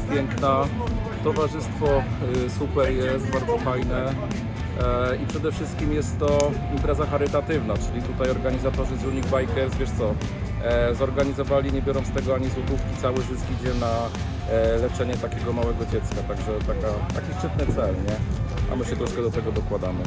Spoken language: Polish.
piękna, towarzystwo y, super jest, bardzo fajne. E, I przede wszystkim jest to impreza charytatywna, czyli tutaj organizatorzy z Unique Bikers, wiesz co, e, zorganizowali, nie biorąc tego ani złotówki, cały zysk idzie na e, leczenie takiego małego dziecka, także taka, taki szczytny cel, nie? A my się troszkę do tego dokładamy.